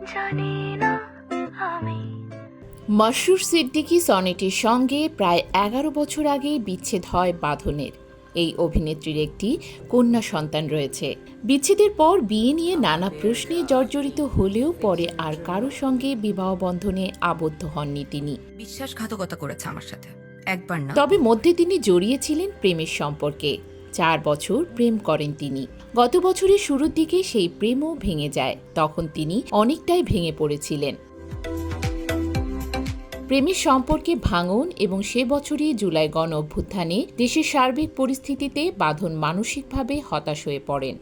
জানি না আমি। মশরুর সিদ্দিকী সনেটের সঙ্গে প্রায় এগারো বছর আগেই বিচ্ছেদ হয় বাঁধনের। এই অভিনেত্রীর একটি কন্যা সন্তান রয়েছে। বিচ্ছেদের পর বিয়ে নিয়ে নানা প্রশ্নে জর্জরিত হলেও পরে আর কারও সঙ্গে বিবাহ বন্ধনে আবদ্ধ হননি তিনি। বিশ্বাসঘাতকতা করেছে আমার সাথে। একবার না। তবে মধ্যে তিনি জড়িয়েছিলেন প্রেমের সম্পর্কে। চার বছর প্রেম করেন তিনি। গত বছরের শুরুর দিকে সেই প্রেমও ভেঙে যায়, তখন তিনি অনেকটাই ভেঙে পড়েছিলেন। প্রেমের সম্পর্কে ভাঙন এবং সে বছরই জুলাই গণ অভ্যুত্থানে দেশের সার্বিক পরিস্থিতিতে বাঁধন মানসিকভাবে হতাশ হয়ে পড়েন।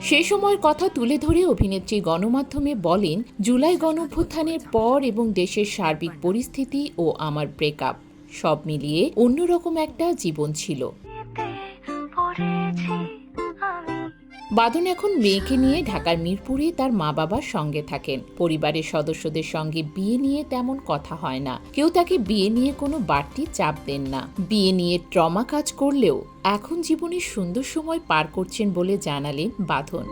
সে সময়ের কথা তুলে ধরে অভিনেত্রী গণমাধ্যমে বলেন, জুলাই গণঅভ্যুত্থানের পর এবং দেশের সার্বিক পরিস্থিতি ও আমার ব্রেকআপ সব মিলিয়ে অন্যরকম একটা জীবন ছিল। বাদন এখন মেয়েকে নিয়ে ঢাকার মিরপুরে তার মা বাবার সঙ্গে থাকেন। পরিবারের সদস্যদের সঙ্গে বিয়ে নিয়ে তেমন কথা হয় না। কেউ তাকে বিয়ে নিয়ে কোনো বাড়তি চাপ দেন না। বিয়ে নিয়ে ট্রমা কাজ করলেও এখন জীবনের সুন্দর সময় পার করছেন বলে জানালেন বাঁধন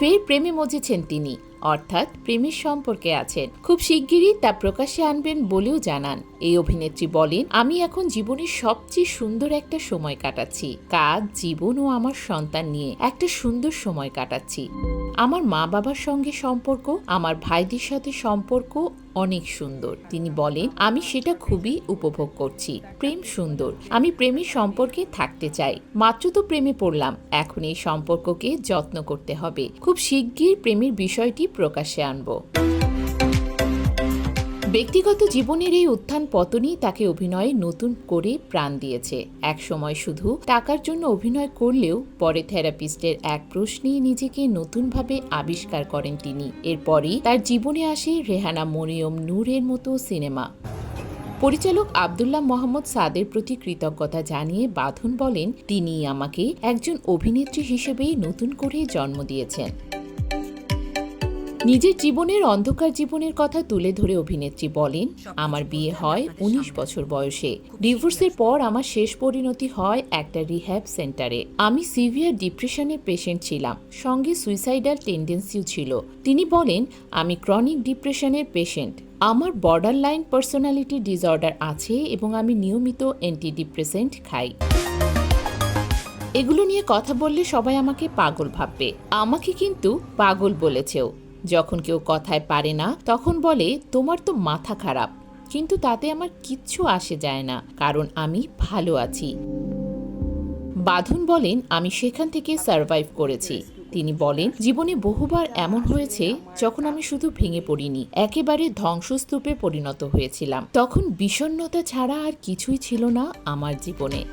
ফের প্রেমে মজেছেন তিনি। অর্থাৎ প্রেমের সম্পর্কে আছেন। খুব শিগগিরই তা প্রকাশ্যে আনবেন বলেও জানান। এই অভিনেত্রী বলেন, আমি এখন জীবনের সবচেয়ে সুন্দর একটা সময় কাটাচ্ছি। কাজ, জীবন ও আমার সন্তান নিয়ে একটা সুন্দর সময় কাটাচ্ছি। আমার মা বাবার সঙ্গে সম্পর্ক, আমার ভাইদের সাথে সম্পর্ক অনেক সুন্দর। তিনি বলেন, আমি সেটা খুবই উপভোগ করছি। প্রেম সুন্দর। আমি প্রেমের সম্পর্কে থাকতে চাই। মাত্র তো প্রেমে পড়লাম। এখন এই সম্পর্ককে যত্ন করতে হবে। খুব শিগগির প্রেমের বিষয়টি প্রকাশে আনব। ব্যক্তিগত জীবনের এই উত্থান পতনই তাকে অভিনয়ে নতুন করে প্রাণ দিয়েছে। এক সময় শুধু টাকার জন্য অভিনয় করলেও পরে থেরাপিস্টের এক প্রশ্নেই নিজেকে নতুনভাবে আবিষ্কার করেন তিনি। এরপরই তার জীবনে আসে রেহানা মরিয়ম নূরের মতো সিনেমা। পরিচালক আবদুল্লাহ মোহাম্মদ সাদের প্রতি কৃতজ্ঞতা জানিয়ে বাঁধন বলেন তিনি আমাকে একজন অভিনেত্রী হিসেবেই নতুন করে জন্ম দিয়েছেন। নিজের জীবনের, অন্ধকার জীবনের কথা তুলে ধরে অভিনেত্রী বলেন, আমার বিয়ে হয় উনিশ বছর বয়সে। ডিভোর্সের পর আমার শেষ পরিণতি হয় একটা রিহ্যাব সেন্টারে। আমি সিভিয়ার ডিপ্রেশনের পেশেন্ট ছিলাম। সঙ্গে সুইসাইডাল টেন্ডেন্সিও ছিল। তিনি বলেন, আমি ক্রনিক ডিপ্রেশনের পেশেন্ট। আমার বর্ডার লাইন পার্সোনালিটি ডিসঅর্ডার আছে এবং আমি নিয়মিত অ্যান্টিডিপ্রেসেন্ট খাই। এগুলো নিয়ে কথা বললে সবাই আমাকে পাগল ভাববে। আমাকে কিন্তু পাগল বলেছেও। যখন কেউ কথায় পারে না, তখন বলে, তোমার তো মাথা খারাপ। কিন্তু তাতে আমার কিচ্ছু আসে যায় না, কারণ আমি ভালো আছি। বাঁধন বলেন, আমি সেখান থেকে সার্ভাইভ করেছি। তিনি বলেন, জীবনে বহুবার এমন হয়েছে, যখন আমি শুধু ভেঙে পড়িনি, একেবারে ধ্বংসস্তূপে পরিণত হয়েছিলাম। তখন বিষণ্ণতা ছাড়া আর কিছুই ছিল না আমার জীবনে।